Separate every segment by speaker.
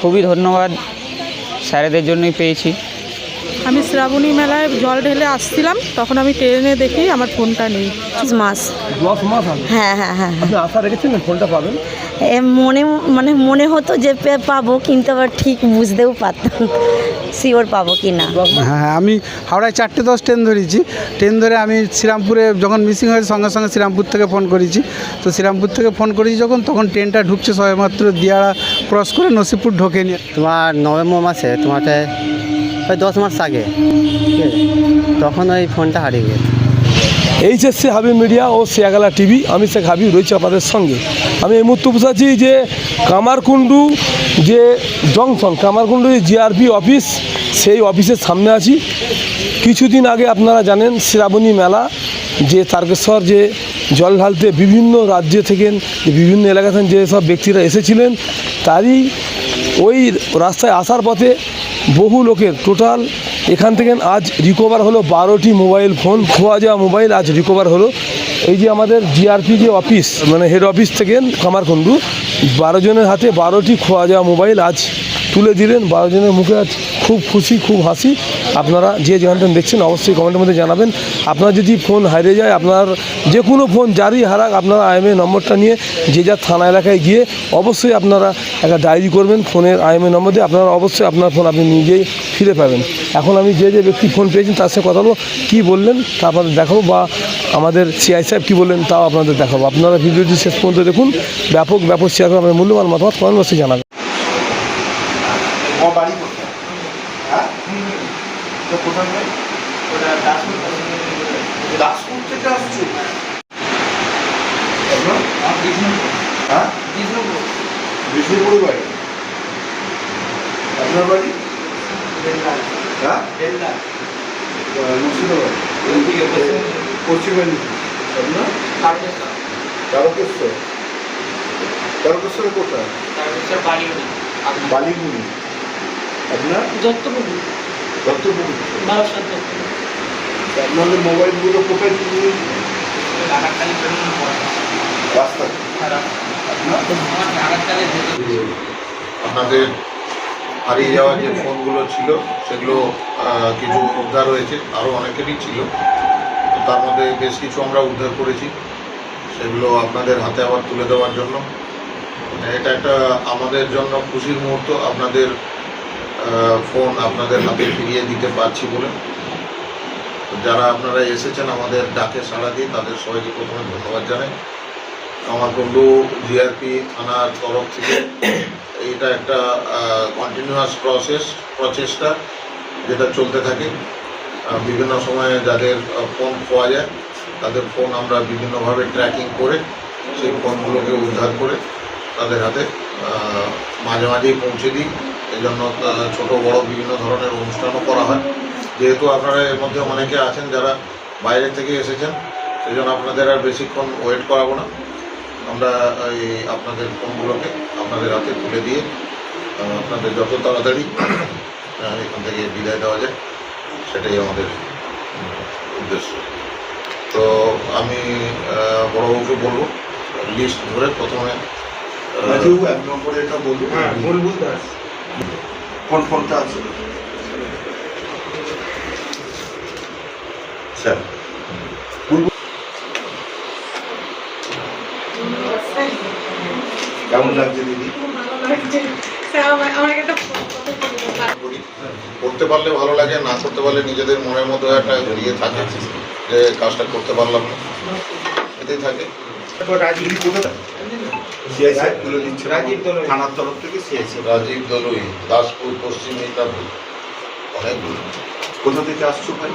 Speaker 1: খুবই ধন্যবাদ স্যারেদের জন্যই পেয়েছি।
Speaker 2: আমি শ্রাবণী মেলায় জল ঢেলে আসছিলাম তখন আমি ট্রেনে দেখি আমার ফোনটা নেই।
Speaker 3: মাস।
Speaker 4: দশ মাস আগে?
Speaker 3: হ্যাঁ হ্যাঁ হ্যাঁ
Speaker 4: আশা রেখেছিলেন ফোনটা পাবেন?
Speaker 3: এ মনে মানে মনে হতো যে পাবো কিন্তু আবার ঠিক বুঝতেও পারতাম শিওর পাবো কি না।
Speaker 5: হ্যাঁ হ্যাঁ আমি হাওড়ায় চারটে দশ ট্রেন ধরেছি। ট্রেন ধরে আমি শ্রীরামপুরে যখন মিসিং হয়েছে সঙ্গে সঙ্গে শ্রীরামপুর থেকে ফোন করেছি। তো শ্রীরামপুর থেকে ফোন করেছি যখন তখন ট্রেনটা ঢুকছে সবেমাত্র দিয়াড়া ক্রস করে নসিবপুর ঢোকেনি।
Speaker 6: তোমার নভেম্বর মাসে তোমাকে ওই দশ মাস আগে। তখন ওই ফোনটা হারিয়ে গেছে।
Speaker 4: এইচএসসি হাবিব মিডিয়া ও সিয়াগালা টিভি, আমি শেখ হাবিব রয়েছি আপনাদের সঙ্গে। আমি এই মুহূর্তে বসে আছি যে কামারকুণ্ডু যে জংশন, কামারকুণ্ডু যে জিআরপি অফিস, সেই অফিসের সামনে আছি। কিছুদিন আগে আপনারা জানেন শ্রাবণী মেলা, যে তারকেশ্বর, যে জল ঢালতে বিভিন্ন রাজ্য থেকে বিভিন্ন এলাকা থেকে যেসব ব্যক্তিরা এসেছিলেন, তারই ওই রাস্তায় আসার পথে বহু লোকের টোটাল এখান থেকে আজ রিকভার হলো বারোটি মোবাইল ফোন খোয়া যাওয়া মোবাইল আজ রিকভার হলো। এই যে আমাদের জিআরপি যে অফিস মানে হেড অফিস থেকে কামারকুণ্ডু বারো জনের হাতে বারোটি খোয়া যাওয়া মোবাইল আজ তুলে দিলেন, বারো জনের মুখে আজ খুব খুশি, খুব হাসি। আপনারা যে যেখানটা দেখছেন, অবশ্যই কমেন্টের মধ্যে জানাবেন। আপনার যদি ফোন হারিয়ে যায়, আপনার যে কোনো ফোন যারই হারাক, আপনারা আইএমএ নম্বরটা নিয়ে যে যার থানা এলাকায় গিয়ে অবশ্যই আপনারা একটা ডায়েরি করবেন। ফোনের আইএমএ নম্বর দিয়ে আপনারা অবশ্যই আপনার ফোন আপনি নিজেই ফিরে পাবেন। এখন আমি যে যে ব্যক্তি ফোন পেয়েছেন, তার সাথে কথা বলব। কী বললেন, তা আপনাদের দেখাবো বা আমাদের সিআই সাহেব কী বললেন, তাও আপনাদের দেখাবো। আপনারা ভিডিওটি শেষ পর্যন্ত দেখুন। ব্যাপক ব্যাপক শেয়ার করে আপনার মূল্যবান মতামত কমেন্ট বক্সে জানাবেন
Speaker 7: আমার বাড়ি কোথায় হ্যাঁ তো কোথায় বাড়ি দাসপুর থেকে আসছো? হ্যাঁ বিষ্ণুপুর বাড়ি আপনার? বাড়ি হ্যাঁ মুর্শিদাবাদ পশ্চিম মেদিনীপুর আপনার তারকেশ্বর তারকেশ্বরে কোথায় বালিগুড়ি আপনার দত্তপুর আপনাদের মোবাইলগুলো কোথায় রাস্তা
Speaker 8: আপনাদের হারিয়ে যাওয়া যে ফোনগুলো ছিল সেগুলো কিছু উদ্ধার হয়েছে আরও অনেকেরই ছিল। তো তার মধ্যে বেশ কিছু আমরা উদ্ধার করেছি। সেগুলো আপনাদের হাতে আবার তুলে দেওয়ার জন্য। এটা একটা আমাদের জন্য খুশির মুহূর্ত। আপনাদের ফোন আপনাদের হাতে ফিরিয়ে দিতে পারছি বলে। যারা আপনারা এসেছেন আমাদের ডাকে সাড়া দিয়ে তাদের সবাইকে প্রথমে ধন্যবাদ জানাই। আমার বন্ধু জিআরপি থানার তরফ থেকে এটা একটা কন্টিনিউয়াস প্রসেস প্রচেষ্টা যেটা চলতে থাকে। বিভিন্ন সময়ে যাদের ফোন খোয়া যায় তাদের ফোন আমরা বিভিন্নভাবে ট্র্যাকিং করে সেই ফোনগুলোকে উদ্ধার করে তাদের হাতে মাঝে মাঝেই পৌঁছে দিই। এই জন্য আহ, ছোটো বড় বিভিন্ন ধরনের অনুষ্ঠানও করা হয়। যেহেতু আপনারা এর মধ্যে অনেকে আছেন যারা বাইরে থেকে এসেছেন সেই জন্য আপনাদের আর বেশিক্ষণ ওয়েট করাবো না। আমরা এই আপনাদের ফোনগুলোকে আপনাদের হাতে তুলে দিয়ে আপনাদের যত তাড়াতাড়ি এখান থেকে বিদায় দেওয়া যায় সেটাই আমাদের উদ্দেশ্য। তো আমি বড়বাবুকে বলব লিস্ট ধরে প্রথমে
Speaker 7: এক নম্বরে এটা বলুন কোন ফোনটা আছে? স্যার কেমন লাগছে দিদি?
Speaker 8: করতে পারলে ভালো লাগে না করতে পারলে নিজেদের মনের মধ্যে একটা ইয়ে থাকে যে কাজটা করতে পারলাম না। এতেই থাকে।
Speaker 7: তুলে থানার তরফ থেকে
Speaker 8: রাজীব দলুই দাসপুর পশ্চিম মিদনাপুর। অনেক দূর।
Speaker 7: কোথা থেকে আসছো ভাই?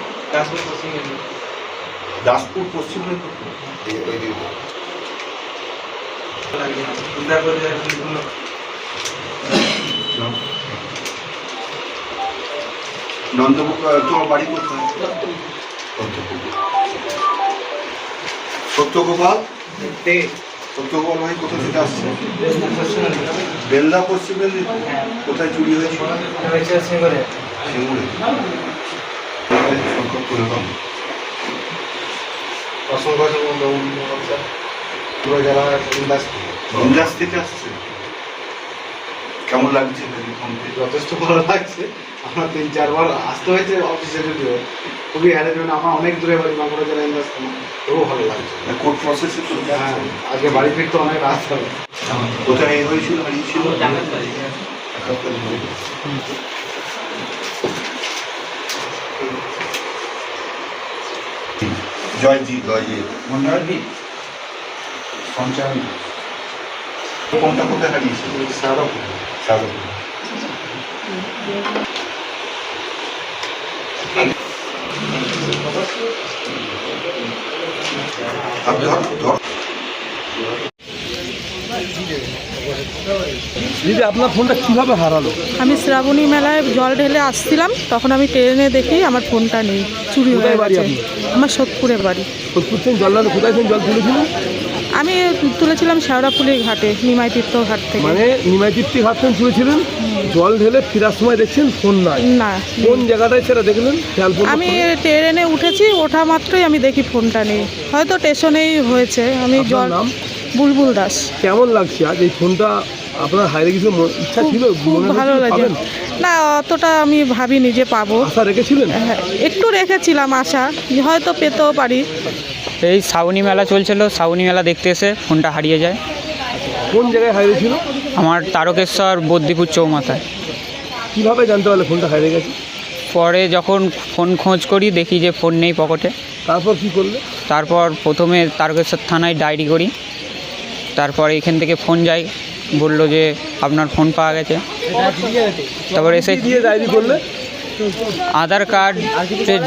Speaker 7: দাসপুর পশ্চিম মেদিনীপুর। নন্দপুর তোমার বাড়ি কোথায়? সত্যগোপাল? সত্যগোপাল ভাই কোথা থেকে আসছে? বেলদা পশ্চিম মেদিনীপুর। কোথায় চুরি হয়েছিল সিঙ্গুরে। সংখ্যক করে দাও
Speaker 5: অসংখ্য অসংখ্য স্যার পুরো যারা ইন্ডাস্ট্রি
Speaker 7: বিন্দাস আসছে। কেমন লাগছে
Speaker 5: যথেষ্ট ভালো লাগছে। আমার তিন চারবার আসতে হয়েছে অফিসে যদিও। খুবই হ্যারেজমেন্ট আমার অনেক দূরে বাড়ি বাঁকুড়া জেলা ইন্ডাস্ট্রি। তবুও ভালো লাগছে।
Speaker 7: কোর্ট প্রসেসে তো
Speaker 5: হ্যাঁ আজকে বাড়ি ফিরতে অনেক রাত হবে।
Speaker 7: কোথায় হয়েছিল হারিয়েছিল জয়জি জয়জিৎ মন্ডলজি সঞ্চয় কোনটা কোথায় হারিয়েছিল
Speaker 5: সারাপুর
Speaker 7: সাগর আর ধর।
Speaker 4: দিদি আপনার ফোনটা কীভাবে হারালো?
Speaker 2: আমি শ্রাবণী মেলায় জল ঢেলে আসছিলাম তখন আমি ট্রেনে দেখি আমার ফোনটা নেই চুরি হয়ে
Speaker 4: বাড়ি
Speaker 2: গেছে। আমার সোদপুরে বাড়ি।
Speaker 4: খুঁজছেন জল নালে কোথায় ছিলেন জল তুলেছিলেন?
Speaker 2: আমি তুলেছিলাম শেওড়াফুলি ঘাটে নিমাই তীর্থ ঘাট থেকে।
Speaker 4: মানে নিমাইতৃপ্তি ঘাট থেকে তুলেছিলেন? জল ঢেলে ফেরার সময় দেখছেন ফোন নাই।
Speaker 2: না।
Speaker 4: কোন জায়গাটায় সেটা দেখলেন? খেয়াল করুন
Speaker 2: আমি ট্রেনে উঠেছি ওঠা মাত্রই আমি দেখি ফোনটা নেই। হয়তো স্টেশনেই হয়েছে। আমি
Speaker 4: আপনার
Speaker 2: জল
Speaker 4: নাম?
Speaker 2: বুলবুল দাস।
Speaker 4: কেমন লাগছে আজ এই ফোনটা আপনার হাইরে কিছু ইচ্ছা ছিল?
Speaker 2: খুব ভালো লাগে। না অতটা আমি ভাবিনি যে পাবো।
Speaker 4: আশা রেখেছিলেন?
Speaker 2: হ্যাঁ, একটু রেখেছিলাম আশা হয়তো পেতেও পারি।
Speaker 1: এই শ্রাবণী মেলা চলছিল শ্রাবণী মেলা দেখতে এসে ফোনটা হারিয়ে যায়।
Speaker 4: কোন জায়গায় ছিল?
Speaker 1: আমার তারকেশ্বর বদ্দিপুর চৌমাথায়।
Speaker 4: কীভাবে জানতে পারলে ফোনটা হারিয়ে গেছে?
Speaker 1: পরে যখন ফোন খোঁজ করি দেখি যে ফোন নেই পকেটে।
Speaker 4: তারপর কি করলে?
Speaker 1: তারপর প্রথমে তারকেশ্বর থানায় ডায়েরি করি। তারপর এখান থেকে ফোন যায় বলল যে আপনার ফোন পাওয়া গেছে। তারপর এসে
Speaker 4: করলে
Speaker 1: আধার কার্ড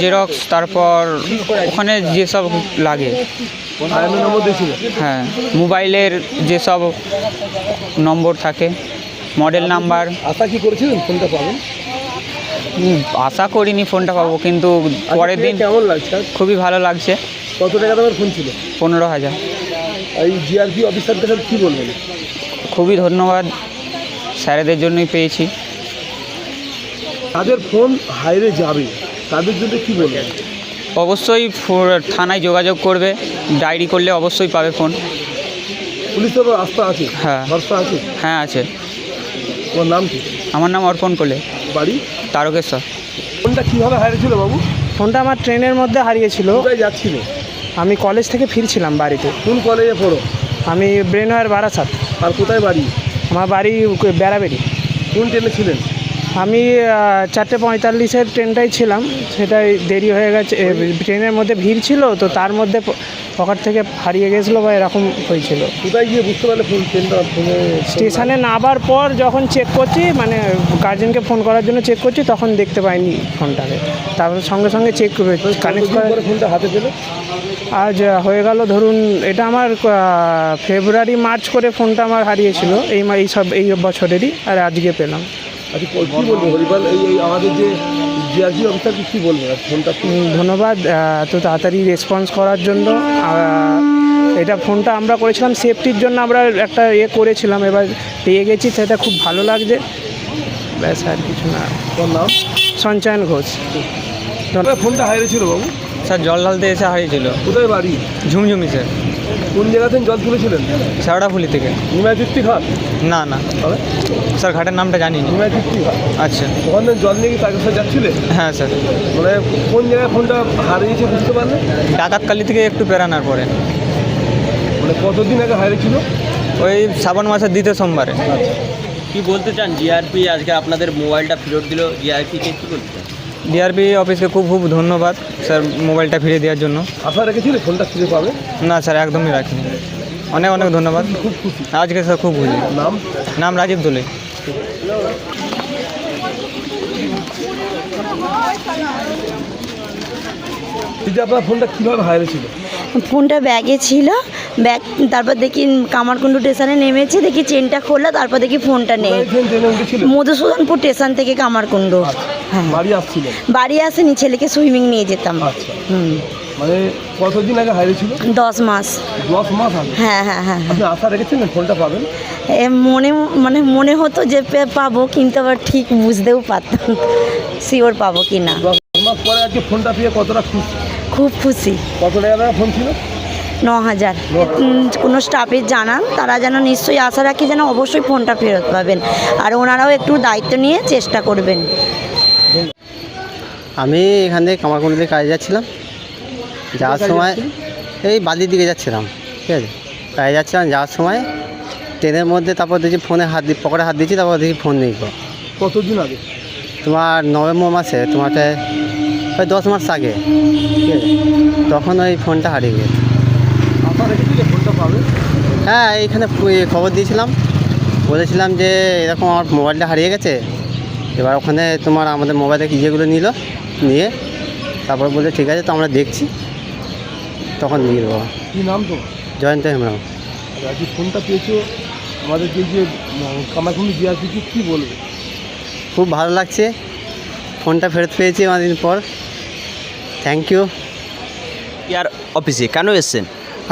Speaker 1: জেরক্স তারপর ওখানে যেসব লাগে। হ্যাঁ মোবাইলের যেসব নম্বর থাকে মডেল নাম্বার।
Speaker 4: আশা কি করেছিলেন ফোনটা পাবেন
Speaker 1: আশা করিনি ফোনটা পাবো কিন্তু পরের দিন
Speaker 4: কেমন লাগছে
Speaker 1: খুবই ভালো লাগছে।
Speaker 4: কত টাকা দামের ফোন ছিল?
Speaker 1: পনেরো হাজার।
Speaker 4: এই জিআরপি অফিসারদের সাথে কী বলবেন?
Speaker 1: খুবই ধন্যবাদ স্যারেদের জন্যই পেয়েছি।
Speaker 4: তাদের ফোন হাইরে যাবে তাদের জন্য কি বলবেন?
Speaker 1: অবশ্যই থানায় যোগাযোগ করবে ডায়েরি করলে অবশ্যই পাবে ফোন।
Speaker 4: পুলিশের আস্থা আছে
Speaker 1: হ্যাঁ।
Speaker 4: ভরসা আছে?
Speaker 1: হ্যাঁ আছে।
Speaker 4: তোমার নাম কি?
Speaker 1: আমার নাম অর্পণ কোলে।
Speaker 4: বাড়ি?
Speaker 1: তারকেশ্বর।
Speaker 4: ফোনটা কীভাবে হারিয়েছিল বাবু?
Speaker 9: ফোনটা আমার ট্রেনের মধ্যে হারিয়েছিল।
Speaker 4: কোথায় যাচ্ছিল?
Speaker 9: আমি কলেজ থেকে ফিরছিলাম বাড়িতে।
Speaker 4: কোন কলেজে পড়ো?
Speaker 9: আমি ব্রেনওয়ার বারাসাত।
Speaker 4: আর কোথায় বাড়ি?
Speaker 9: আমার বাড়ি বেড়াবেড়ি।
Speaker 4: কোন ট্রেনে ছিলেন?
Speaker 9: আমি চারটে পঁয়তাল্লিশের ট্রেনটাই ছিলাম। সেটাই দেরি হয়ে গেছে ট্রেনের মধ্যে ভিড় ছিল তো তার মধ্যে পকেট থেকে হারিয়ে গেছিল বা এরকম হয়েছিল।
Speaker 4: কোথায় গিয়ে বুঝতে পারলে ট্রেনটা
Speaker 9: স্টেশনে নামার পর যখন চেক করছি মানে গার্জেনকে ফোন করার জন্য চেক করছি তখন দেখতে পাইনি ফোনটাকে। তারপর সঙ্গে সঙ্গে চেক কানেক্ট করে
Speaker 4: ফোনটা হাতে পেলে?
Speaker 9: আজ হয়ে গেল ধরুন এটা আমার ফেব্রুয়ারি মার্চ করে ফোনটা আমার হারিয়েছিল এই এই সব এই বছরেরই আর আজকে পেলাম।
Speaker 4: আচ্ছা কী বলব হরিপাল এই এই আমাদের যে অফিসারকে কী বলব? ফোনটা
Speaker 9: ধন্যবাদ এত তাড়াতাড়ি রেসপন্স করার জন্য। এটা ফোনটা আমরা করেছিলাম সেফটির জন্য আমরা একটা ইয়ে করেছিলাম এবার পেয়ে গেছি সেটা খুব ভালো লাগছে। ব্যাস আর কিছু না। সঞ্চয়ন ঘোষ।
Speaker 4: ফোনটা হারিয়েছিল বাবু?
Speaker 1: স্যার জল ঢালতে এসে হারিয়েছিল।
Speaker 4: কোথায় বাড়ি?
Speaker 1: ঝুমঝুমি স্যার।
Speaker 4: কোন জায়গা থেকে জল তুলেছিলেন?
Speaker 1: শেওড়াফুলি থেকে।
Speaker 4: নিমাই তৃপ্তি ঘাট?
Speaker 1: না না।
Speaker 4: তবে?
Speaker 1: স্যার ঘাটের নামটা জানি না
Speaker 4: নিমাই তৃপ্তি ঘাট?
Speaker 1: আচ্ছা।
Speaker 4: ওখান থেকে জল নিয়ে কি তাকে সাথে যাচ্ছিলে?
Speaker 1: হ্যাঁ স্যার।
Speaker 4: মানে কোন জায়গায় ফোনটা হারিয়েছে বুঝতে পারলে?
Speaker 1: ডাকাতকালি থেকে একটু বেরানোর পরে।
Speaker 4: মানে কতদিন আগে হারিয়েছিল
Speaker 1: ওই শ্রাবণ মাসের দ্বিতীয় সোমবারে।
Speaker 10: কি বলতে চান? জিআরপি আজকে আপনাদের মোবাইলটা ফেরত দিল। জিআরপিকে কি বলতে
Speaker 1: ডিআরপি অফিসকে খুব খুব ধন্যবাদ স্যার মোবাইলটা ফিরিয়ে দেওয়ার জন্য।
Speaker 4: আশা রেখেছিলে? ফোনটা ফিরে পাবে?
Speaker 1: না স্যার একদমই রাখিনি। অনেক অনেক ধন্যবাদ।
Speaker 4: খুব খুশি
Speaker 1: আজকে স্যার খুব খুশি।
Speaker 4: নাম?
Speaker 1: নাম রাজীব দোলে।
Speaker 4: আপনার ফোনটা কীভাবে হারিয়েছিল
Speaker 3: ফোনটা ব্যাগে ছিল ব্যাগ তারপর দেখি কামারকুণ্ডু স্টেশনে নেমেছে দেখি চেনটা খোলা তারপর দেখি ফোনটা নেই। মধুসূদনপুর স্টেশন থেকে কামারকুণ্ডু। হ্যাঁ
Speaker 4: বাড়ি আসছিলেন?
Speaker 3: বাড়ি আসেনি ছেলেকে সুইমিং নিয়ে যেতাম।
Speaker 4: আচ্ছা।
Speaker 3: হুম।
Speaker 4: মানে কতদিন আগে হারিয়েছিল
Speaker 3: দশ মাস।
Speaker 4: দশ মাস আগে?
Speaker 3: হ্যাঁ হ্যাঁ হ্যাঁ হ্যাঁ।
Speaker 4: আপনি আশা রেখেছিলেন ফোনটা পাবেন?
Speaker 3: এ মনে মানে মনে হতো যে পাবো কিন্তু আবার ঠিক বুঝতেও পারতাম শিওর পাবো কি না।
Speaker 4: দশ মাস পরে আজকে ফোনটা পেয়ে কতটা খুশি?
Speaker 3: খুব খুশি।
Speaker 4: কত টাকা ফোন ছিল?
Speaker 3: ন হাজার। কোনো স্টাফের জানান তারা যেন নিশ্চয়ই আশা রাখি যেন অবশ্যই ফোনটা ফেরত পাবেন। আর ওনারাও একটু দায়িত্ব নিয়ে চেষ্টা করবেন।
Speaker 6: আমি এখান থেকে কামারকুন্ডিতে কাজে যাচ্ছিলাম। যাওয়ার সময় এই বালির দিকে যাচ্ছিলাম ঠিক আছে? কাজে যাচ্ছিলাম যাওয়ার সময় ট্রেনের মধ্যে তারপর দেখছি ফোনে হাত দিয়ে পকেটে হাত দিচ্ছি তারপর দেখি ফোন নেই।
Speaker 4: কতদিন আগে?
Speaker 6: তোমার নভেম্বর মাসে তোমারটা ওই দশ মাস আগে। ঠিক আছে। তখন ওই ফোনটা হারিয়ে গেছে। হ্যাঁ এইখানে খবর দিয়েছিলাম। বলেছিলাম যে এরকম আমার মোবাইলটা হারিয়ে গেছে। এবার ওখানে তোমার আমাদের মোবাইলে থেকে ইয়েগুলো নিল নিয়ে তারপর বলে ঠিক আছে তো আমরা দেখছি। তখন নিয়ে দেবো
Speaker 4: কী নাম তো
Speaker 6: জয়ন্ত হেমরাম
Speaker 4: আজকে ফোনটা পেয়েছ? আমাদের যে যে কামারকুন্ডি জিআরপিকে কী বলবে?
Speaker 6: খুব ভালো লাগছে। ফোনটা ফেরত পেয়েছি অনেকদিন পর। থ্যাংক ইউ
Speaker 10: ইয়ার অফিসে কেন এসছেন?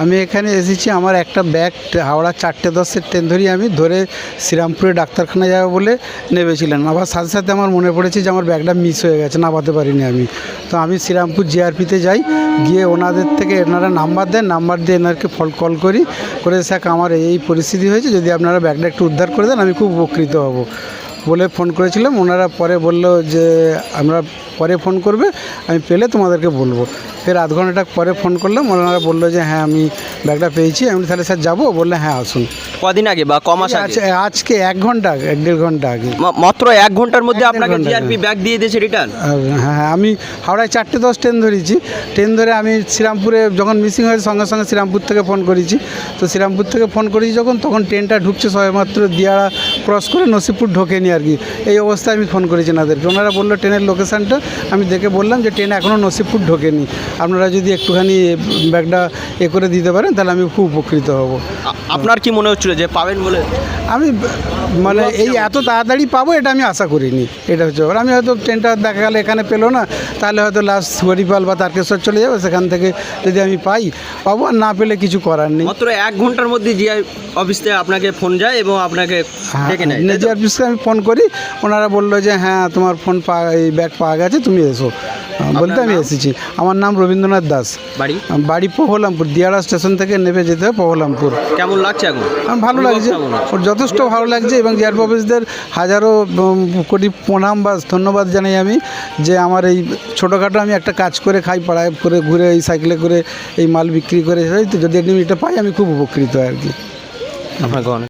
Speaker 5: আমি এখানে এসেছি, আমার একটা ব্যাগ হাওড়া চারটে দশের ট্রেন ধরি আমি ধরে শ্রীরামপুরে ডাক্তারখানা যাব বলে নেমেছিলেন আবার সাথে সাথে আমার মনে পড়েছে যে, আমার ব্যাগটা মিস হয়ে গেছে, নামাতে পারিনি আমি। তো আমি শ্রীরামপুর জিআরপিতে যাই, গিয়ে ওনাদের থেকে এনারা নাম্বার দেন, নাম্বার দিয়ে এনারকে ফল কল করি। করে স্যার আমার এই পরিস্থিতি হয়েছে, যদি আপনারা ব্যাগটা একটু উদ্ধার করে দেন, আমি খুব উপকৃত হব বলে ফোন করেছিলাম। ওনারা পরে বলল যে, আমরা পরে ফোন করবে আমি পেলে তোমাদেরকে বলব। ফের আধ ঘণ্টা পরে ফোন করলাম ওনারা বলল যে হ্যাঁ আমি ব্যাগটা পেয়েছি। আমি তাহলে স্যার যাব? বললে হ্যাঁ আসুন।
Speaker 10: কদিন আগে বা ক মাস আগে?
Speaker 5: আজকে এক ঘণ্টা আগে এক দেড় ঘণ্টা আগে।
Speaker 10: মাত্র এক ঘণ্টার মধ্যে আপনাকে জিআরপি
Speaker 5: হ্যাঁ।
Speaker 10: ব্যাগ দিয়ে দিয়েছে রিটার্ন
Speaker 5: হ্যাঁ হ্যাঁ আমি হাওড়ায় চারটে দশ ট্রেন ধরেছি। ট্রেন ধরে আমি শ্রীরামপুরে যখন মিসিং হয়েছে সঙ্গে সঙ্গে শ্রীরামপুর থেকে ফোন করেছি। তো শ্রীরামপুর থেকে ফোন করেছি যখন তখন ট্রেনটা ঢুকছে সবেমাত্র দিয়াড়া ক্রস করে নসিবপুর ঢোকেনি আর কি। এই অবস্থায় আমি ফোন করেছি ওনাদেরকে। ওনারা বলল ট্রেনের লোকেশানটা আমি দেখে বললাম যে ট্রেন এখনও নসিবপুর ঢোকেনি। আপনারা যদি একটুখানি ব্যাগটা এ করে দিতে পারেন তাহলে আমি খুব উপকৃত হব।
Speaker 10: আপনার কি মনে হচ্ছিল যে পাবেন বলে?
Speaker 5: আমি মানে এই এত তাড়াতাড়ি পাবো এটা আমি আশা করিনি। এটা হচ্ছে। আমি হয়তো ট্রেনটা দেখা গেলে এখানে পেল না তাহলে হয়তো লাস্ট হরিপাল বা তারকেশ্বর চলে যাবে সেখান থেকে যদি আমি পাই পাবো। আর না পেলে কিছু করার নেই।
Speaker 10: মাত্র এক ঘণ্টার মধ্যে জিআই অফিস থেকে আপনাকে ফোন যায় এবং আপনাকে
Speaker 5: হ্যাঁ
Speaker 10: ডেকে নেয় তাই তো?
Speaker 5: অফিসকে আমি ফোন করি। ওনারা বলল যে হ্যাঁ তোমার ফোন পা এই ব্যাগ পাওয়া গেছে তুমি এসো। বলতে আমি এসেছি। আমার নাম রবীন্দ্রনাথ দাস।
Speaker 10: বাড়ি?
Speaker 5: বাড়ি পহলামপুর দিয়াড়া স্টেশন থেকে নেমে যেতে হয় পহলামপুর।
Speaker 10: কেমন লাগছে এখন?
Speaker 5: ভালো লাগছে। ওর যথেষ্ট ভালো লাগছে এবং জিআরপি অফিসদের হাজারো কোটি প্রণাম বা ধন্যবাদ জানাই আমি যে আমার এই ছোটোখাটো আমি একটা কাজ করে খাই পাড়ায় করে ঘুরে এই সাইকেলে করে এই মাল বিক্রি করে তো যদি একদিন এটা পাই আমি খুব উপকৃত আর কি।
Speaker 10: আপনাকে